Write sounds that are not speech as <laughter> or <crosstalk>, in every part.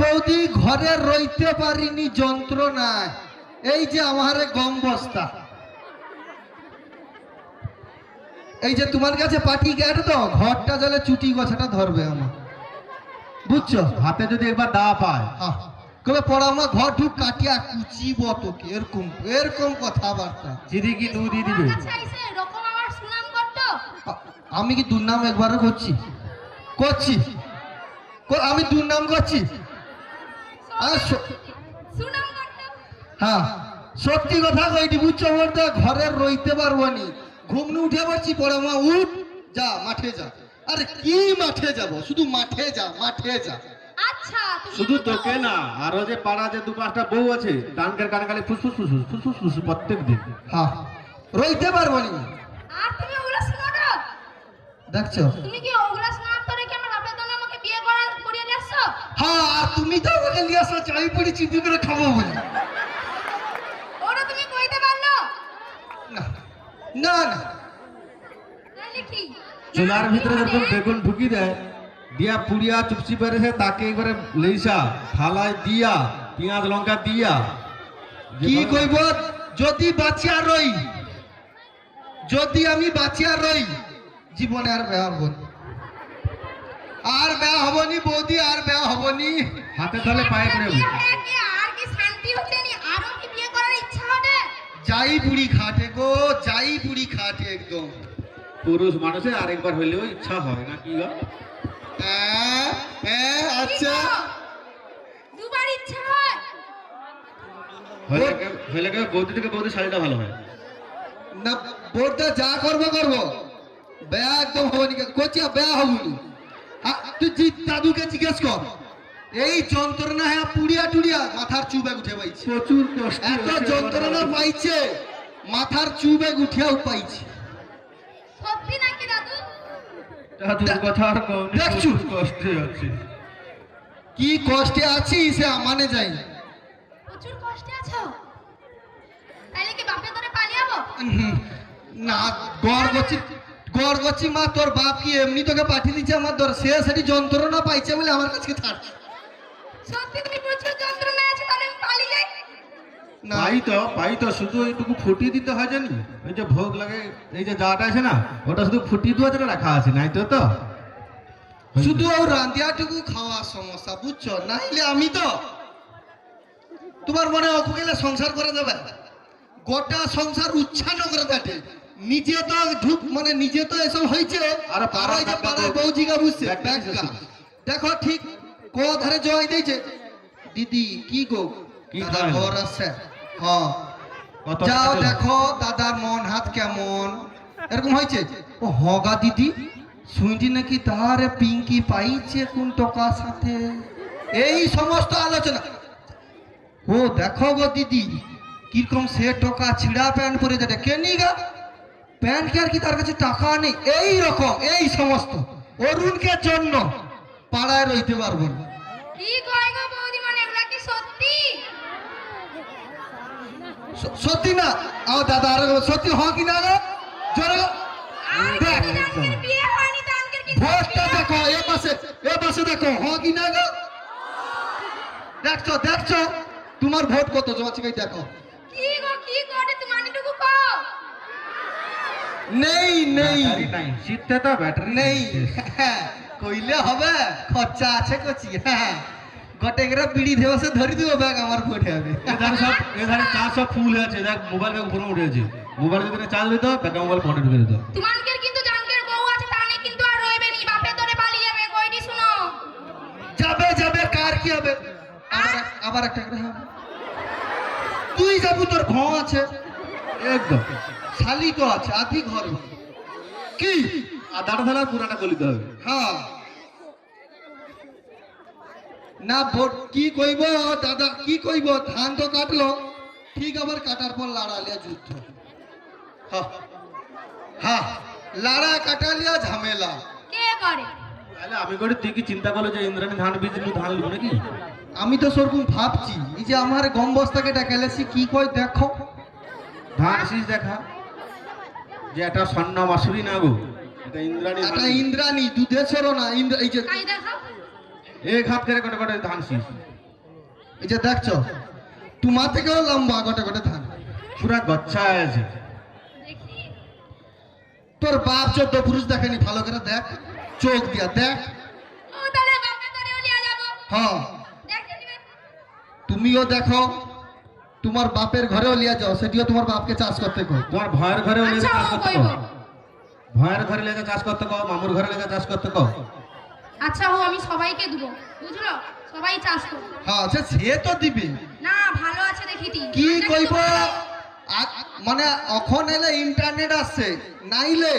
বৌদি ঘরে রইতে পারিনি যন্ত্রণায়। এই যে আমার গম বস্তা। এই যে তোমার কাছে পাটি গেট তো ঘরটা জলে চুটি গছাটা ধরবে আমার। বুঝছ? হাতে যদি একবার দা পায় কবে পড়ামা ঘর ঢুক কাটিয়া কুচিব তোকে। এরকম এরকম কথাবার্তা। দিদি কি দু দিয়ে দিবে? আচ্ছা আমার আমি কি দুর্নাম একবারও করছি? করছি। আমি দুর্নাম করছি? আর হ্যাঁ সত্যি কথা কইটি বুঝছ বলতে ঘরে রইতে পারব নি। ঘুমনে উঠে পারছি পরে মা উঠ যা মাঠে যা। আরে কি মাঠে যাব? শুধু মাঠে যা মাঠে যা। আচ্ছা শুধু তোকে না আরও যে পাড়া যে দু পাঁচটা বউ আছে ডানকের কানে কানে ফুসফুস ফুসফুস ফুসফুস ফুসফুস প্রত্যেক দিন। হ্যাঁ রইতে পারব নি। আর তুমি ওগুলো শোনো দেখছ? তুমি কি ওগুলো শোনার পরে কি আমার বাপের জন্য আমাকে বিয়ে করা করিয়ে যাচ্ছ হ্যাঁ আর তুমি তো আমাকে নিয়ে আসো চাই পড়ি চিপি করে খাব বলে। ওরা তুমি কইতে পারল? না না না। চুলার ভিতরে যখন বেগুন ঢুকি দেয় দিয়া পুড়িয়া চুপচি পেরেছে তাকে একবারে লেইসা থালায় দিয়া পেঁয়াজ লঙ্কা দিয়া। কি কইব? যদি বাঁচিয়া রই যদি আমি বাঁচিয়া রই জীবনে আর ব্যবহার না। আর বেয়া হবনি বৌদি আর বেয়া হবনি। হাতে ধরে পায়ে পড়ে বিয়ে আর কি শান্তি হচ্ছে নি আরও কি বিয়ে করার ইচ্ছা হবে? যাই বুড়ি খাটে গো যাই বুড়ি খাটে একদম। পুরুষ মানুষের আরেকবার হইলেও ইচ্ছা হয় না কি গো? হ্যাঁ, হ্যাঁ, আচ্ছা। দুবার ইচ্ছা হয়। হইলে কে- হইলে কে বৌদি থেকে বৌদি শাড়িটা ভালো হয়। না বোর্ডটা যা করব করব। বেয়া একদম হবনি কোচিয়া বেয়া হবনি তুই দাদুকে জিজ্ঞেস কর। এই যন্ত্রণা হ্যাঁ পুড়িয়া টুড়িয়া মাথার চুবে উঠে পাইছে। প্রচুর কষ্ট এত যন্ত্রণা পাইছে মাথার চুবে উঠিয়াও পাইছে। সত্যি নাকি দাদু? দাদুর কথা আর দেখছু? কষ্টে আছে। কি কষ্টে আছি সে মানে যাই। প্রচুর কষ্টে আছো? তাইলে কি বাপের ধরে পালিয়াবো উহুম, না গড় গছি গড় মা তোর বাপ কি এমনি তোকে পাঠিয়ে দিচ্ছে আমার ধর সে সেটি যন্ত্রণা পাইছে বলে আমার কাছে ছাড় সত্যি তুমি প্রচুর যন্ত্রণা আছে তাহলে আমি পালিয়ে যাই? পাই তো পাই তো শুধু এইটুকু ফুটিয়ে দিতে হয় জানি? এই যে ভোগ লাগে এই যে আছে না ওটা শুধু ফুটিয়ে রাখা আছে নাই তো তো? শুধু ও রান্দিয়াটুকু খাওয়ার সমস্যা বুঝছ? নাইলে আমি তো তোমার মনে অকু গেলে সংসার করে দেবে। গোটা সংসার উচ্ছান্ন করে দেবে। নিজে তো ঢুক মানে নিজে তো এসব হয়েছে আর ওই যে ব্যাগটা বৌজিগা বুঝছে? দেখো ঠিক কো ধারে জয় দিয়েছে। দিদি কি গো? কি দাদা ঘর আছে? হ্যাঁ যাও দেখো দাদার মন হাত কেমন? এরকম হয়েছে? ও হগা দিদি। শুনছি নাকি তাহারে পিঙ্কি পাইছে কোন টকার সাথে? এই সমস্ত আলোচনা। ও দেখো গো দিদি কীরকম সে টকা ছিড়া প্যান্ট পরে যেটা কে নি গা? প্যান্ট কে আর কি তার কাছে টাকা নেই? এই রকম এই সমস্ত। অরুণকে জন্য পাড়ায় রইতে পারব না। কি কয় গো বৌদি এগুলা কি সত্যি? সত্যি না? আমার দাদা আর সত্যি হ কি না গো? জোরে দেখ, ভোটটা দেখো এ পাশে এ পাশে দেখো হ কি না গো? দেখছ দেখছ? তোমার ভোট কত? জমা চিকাই দেখো কি গো কি করে তুমি মানিটুকু কও নেই নেই। নাই। শীতে তো ব্যাটারি নেই। হ্যাঁ, <laughs> কইলে হবে খরচা আছে কচি হ্যাঁ। গটে গেরা বিড়ি দেবসে ধরি দিব ব্যাগ আমার ভোটে হবে এধারে সব এধারে চা সব ফুল আছে। দেখ মোবাইল ব্যাগ উপরে উঠে আছে। মোবাইল যদি চার্জ দিত ব্যাগ মোবাইল ফোনে ঢুকে দিত। তোমানকের কিন্তু জানকের বউ আছে তানে কিন্তু আর রইবে নি। বাপের ধরে পালিয়ে যাবে কইটি শুনো। যাবে যাবে কার কি হবে? আবার আবার একটা করে হবে। তুই যাবু তোর ঘ আছে। একদম। শালি তো আছে আধি ঘর। কি? আধাটা তাহলে আর পুরাটা গলিতে হবে। হ্যাঁ। না ভোট কি কইব দাদা কি কইব? ধান তো কাটলো। ঠিক আবার কাটার পর লাড়ালিয়া যুদ্ধ। হ্যাঁ। হ্যাঁ। লাড়া কাটালিয়া ঝামেলা। কে করে? তাহলে আমি করে তুই কি চিন্তা করল যে ইন্দ্রাণী ধান বীজ ধান লিখব নাকি? আমি তো সেরকম ভাবছি এই যে আমার গম বস্তাকে ডাকালেছি কি কই দেখো। ধান শীষ দেখা। যে একটা স্বর্ণ মাসুরি না গো? এটা ইন্দ্রাণী ধান। ইন্দ্রাণী দুধে ছড়ো না ইন্দ্র এই যে এক হাত করে কটে কটে ধান শীষ। এই যে দেখছ তোমার থেকেও লম্বা গোটে গোটে ধান। পুরা গচ্ছা আছে। তোর বাপ চোদ্দ পুরুষ দেখেনি ভালো করে দেখ চোখ দিয়া দেখ। হ্যাঁ। তুমিও দেখো। তোমার বাপের ঘরেও লিয়া যাও সেটিও তোমার বাপকে চাষ করতে কো তোমার ভয়ের ঘরে লেগে আচ্ছা, চাষ করতে কইবো। কও। ভয়ের ঘরে লেগে চাষ করতে কও মামুর ঘরে লেগে চাষ করতে কও। আচ্ছা ও আমি সবাইকে দেবো। বুঝলো? সবাই চাষ করব হ্যাঁ সে সে তো দিবে। না ভালো আছে দেখিটি কি কইব? মানে এখন এলে ইন্টারনেট আসছে নাইলে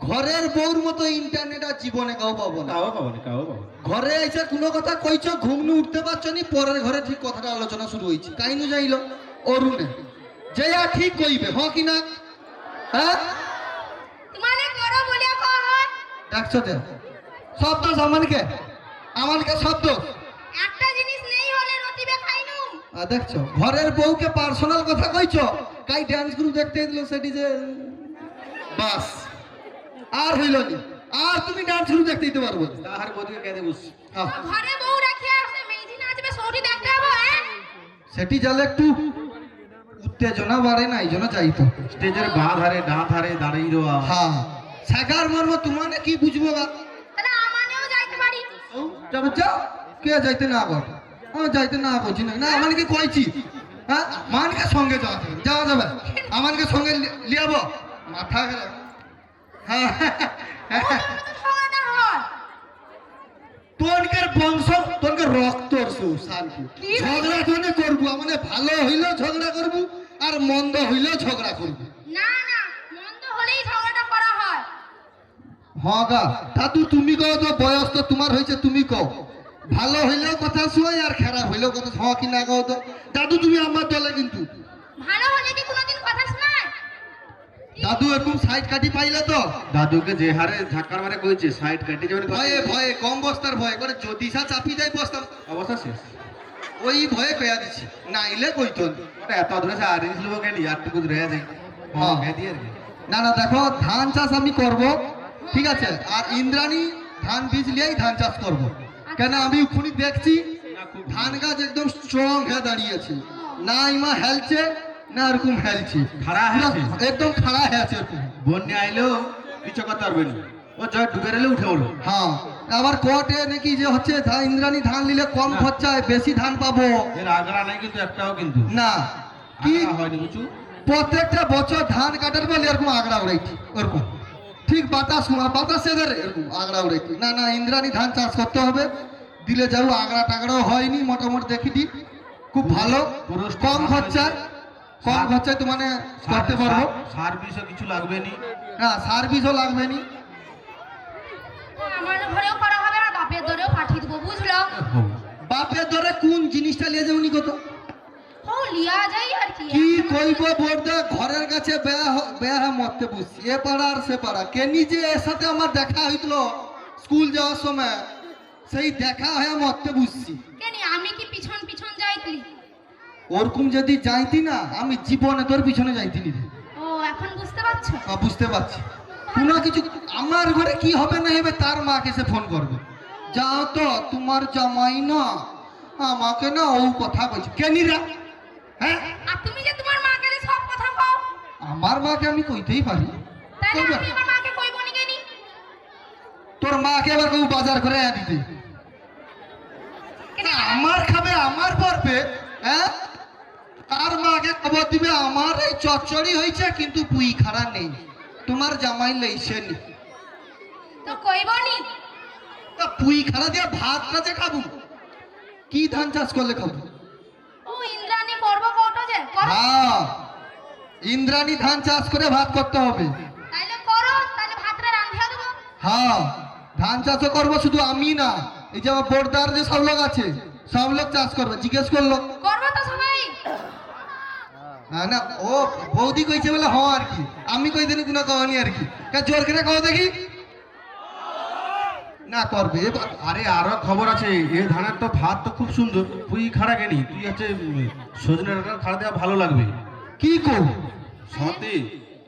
ঘরের বউর মতো ইন্টারনেট আর জীবনে কাউ পাবো না। কাও পাবো না কাও পাবো না। ঘরে এসে কোনো কথা কইছো ঘুমনু উঠতে পারছ নি পরের ঘরে ঠিক কথাটা আলোচনা শুরু হয়েছে কাইনু যাইলো অরুণে যে আর ঠিক কইবে হ কি না? হ্যাঁ? তোমারে করো বলিয়া সব দোষ আমানকে? আমানকে সব দোষ? একটা জিনিস নেই হলে রতিবে খাইনু। আর দেখছ ঘরের বউকে পার্সোনাল কথা কইছো? কাই ডান্স গ্রুপ দেখতে দিল সেটি যে বাস। আর হইল নি আর তুমি ডান্স গ্রুপ দেখতে দিতে পারব। না। তাহার বদিকে কেঁদে হ্যাঁ, ঘরে বউ রাখিয়া আসে মেজি নাচবে সৌরি দেখতে হবে হ্যাঁ? সেটি জালে একটু উত্তেজনা বাড়ে না এই জন্য যাইতো স্টেজের বাঁ ধারে ডাঁ ধারে দাঁড়িয়ে দেওয়া হ্যাঁ। শেখার মর্ম তোমানে কি বুঝব গা তাহলে আমানেও যাইতে পারি। যাবে যাও। কে যাইতে না কর? আমি যাইতে না করছি না। না আমানকে কইছি। হ্যাঁ মানকে সঙ্গে যাওয়া যাবে। যাওয়া যাবে। আমানকে সঙ্গে লিয়াবো। মাথা গেল হ্যাঁ তো ঝগড়াটা হয় তোনকের বংশ তোনকে রক্তর শান্তি ঝগড়া তোনে করব মানে ভালো হইলেও ঝগড়া করব আর মন্দ হইলেও ঝগড়া করব। না না মন্দ হলেই ঝগড়াটা করা হয়। হ্যাঁ গা দাদু তুমি কও তো বয়স তো তোমার হয়েছে তুমি কও। ভালো হইলেও কথা শুয়াই আর খারাপ হইলেও কথা হ কি না কও তো? দাদু তুমি আমার দলে কিন্তু। ভালো হলে কি কোনোদিন কথা শোনায় দাদু এরকম সাইড কাটি পাইলে তো? দাদুকে যে হারে ঝাক্কার মারে কইছে সাইড কেটে যাবেন ভয়ে ভয়ে কম বস্তার ভয়ে। করে জ্যোতিষা চাপি যায় বস্তাম অবস্থা শেষ। ওই ভয়ে কয়া দিছি। নাইলে কইতো। না। ওটা এত ধরে সে আর লোক কেনি? আটটুকু রয়ে যায়। হ্যাঁ। হ্যাঁ দিয়ে আর না না দেখো ধান চাষ আমি করব। ঠিক আছে? আর ইন্দ্রাণী ধান বীজ লিয়েই ধান চাষ করব। কেন আমি উখুনি দেখছি ধান গাছ একদম স্ট্রং হয়ে দাঁড়িয়েছে। না ইমা হেলছে না এরকম হেলছে খাড়া হয়েছে? একদম খাড়া হয়ে বন্যা কিছু পারবে না। ও জয় ডুবে এলে উঠে হ্যাঁ। আবার কোর্টে নাকি যে হচ্ছে ইন্দ্রাণী ধান নিলে কম খরচায় বেশি ধান পাবো। এর আগড়া নাই কিন্তু একটাও কিন্তু। না। কি? হয়নি প্রত্যেকটা বছর ধান কাটার বলে এরকম আগড়া উড়াইছি ওরকম। ঠিক বাতাস বাতাসে ধরে এরকম আগড়া উড়াইছি। না না ইন্দ্রাণী ধান চাষ করতে হবে। দিলে যাব আগড়া টাগড়াও হয়নি মোটামুটি দেখিটি খুব ভালো কম খরচায়। কম খরচায় তো মানে করতে পারব। সার বিষও কিছু লাগবে নি হ্যাঁ সার্ভিসও লাগবে নি আমার ঘরেও করা হবে আর বাপের দরেও পাঠিয়ে দেবো বুঝলো? বাপের ধরে কোন জিনিসটা নিয়ে যাবনি কত? ও লিয়া যাই আর কি। কি কইব বর্দা ঘরের কাছে বেয়া মরতে বুঝছি এ পাড়া আর সে পাড়া। কে নিজে এর সাথে আমার দেখা হইছিল স্কুল যাওয়ার সময় সেই দেখা হয়ে মরতে বুঝছি কেন আমি কি পিছন পিছন যাইতলি ওরকম যদি যাইতি না আমি জীবনে তোর পিছনে যাইতিনি রে। ও এখন বুঝতে পারছ? বুঝতে পারছি। কোনো কিছু আমার ঘরে কি হবে না হবে তার মাকে সে ফোন করবে। যাও তো তোমার জামাই না আমাকে না ও কথা বলছে। কেনিরা হ্যাঁ? আর তুমি যে তোমার মা গেলে সব কথা কও? আমার মাকে আমি কইতেই পারি। তাহলে আমি আমার মাকে কইব নি কেনি? তোর মাকে এবার কেউ বাজার করে এনে দিতে আমার খাবে আমার পড়বে হ্যাঁ? তার মাকে খবর দিবে আমার এই চচ্চড়ি হয়েছে কিন্তু পুই খাড়া নেই। তোমার জামাই লইছে নি। তো কইব নি? তা পুই খাড়া দিয়ে ভাতটা যে খাব। কি ধান চাষ করলে খাব? ও ইন্দ্রাণী করব কৌটো যে করো। হ্যাঁ ইন্দ্রাণী ধান চাষ করে ভাত করতে হবে। তাইলে করো তাহলে ভাতটা রান্ধিয়া দেবো। হ্যাঁ ধান চাষও করব শুধু আমি না এই যে আমার বোরদার যে সব লোক আছে সব লোক চাষ করবে জিজ্ঞেস করল। সবাই না না ও বৌদি কইছে বলে হ আর কি। আমি কই দিন কোনো কহনি আর কি। কা জোর করে কহ দেখি। না করবে। আরে আরও খবর আছে। এই ধানের তো ভাত তো খুব সুন্দর। তুই খাড়া কেনি? তুই হচ্ছে সজনে ডাঁটার খাড়া দেওয়া ভালো লাগবে। কি কো? সতে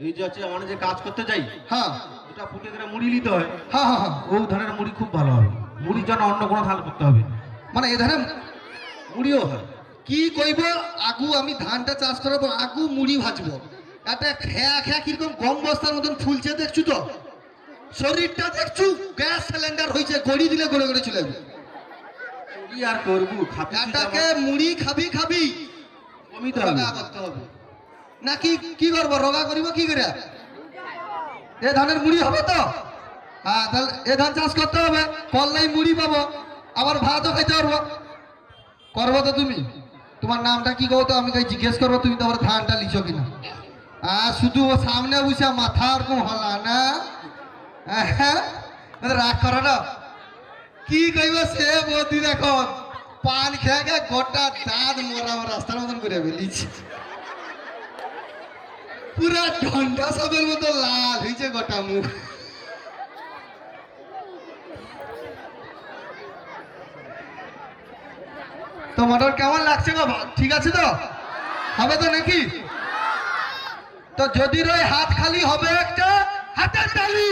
এই যে হচ্ছে আমরা যে কাজ করতে যাই হ্যাঁ। দুটা ফুটে করে মুড়ি নিতে হয়। হ্যাঁ হ্যাঁ হ্যাঁ। ও ধানের মুড়ি খুব ভালো হবে। মুড়ির জন্য অন্য কোনো থাল করতে হবে। মানে এ এধারে মুড়িও হয়। কি কইব? আগু আমি ধানটা চাষ করাবো আগু মুড়ি ভাজবো। একটা খেয়া খেয়া কীরকম গম বস্তার মতন ফুলছে দেখছু তো? শরীরটা দেখছু? গ্যাস সিলিন্ডার হয়েছে গড়ি দিলে গড়ে গড়ে চলে যাবে। কি আর করব খাবি এটাকে মুড়ি খাবি খাবি। রোগা করতে হবে। নাকি কি করব? রোগা করিব কি করে? এ ধানের মুড়ি হবে তো? হ্যাঁ তাহলে এ ধান চাষ করতে হবে। করলেই মুড়ি পাবো। আবার ভাতও খাইতে পারব। করব তো তুমি। তোমার নামটা কি কও তো? আমি কাই জিজ্ঞেস করব, তুমি তোমার ধানটা লিছো কিনা। আর শুধু ও সামনে বসে মাথা ওরকম হলা না? হ্যাঁ রাগ করো না। কি কইব সে বদি দেখো পান খেয়ে খেয়ে গোটা দাঁত মোরা রাস্তার মতন করে বেরিয়েছে পুরা ঢন্ডা সবের মতো লাল হয়েছে গোটা মুখ। তো মটর কেমন লাগছে গো ঠিক আছে তো? হবে তো নাকি? তো যদি রয়ে হাত খালি হবে একটা, হাতের তালি।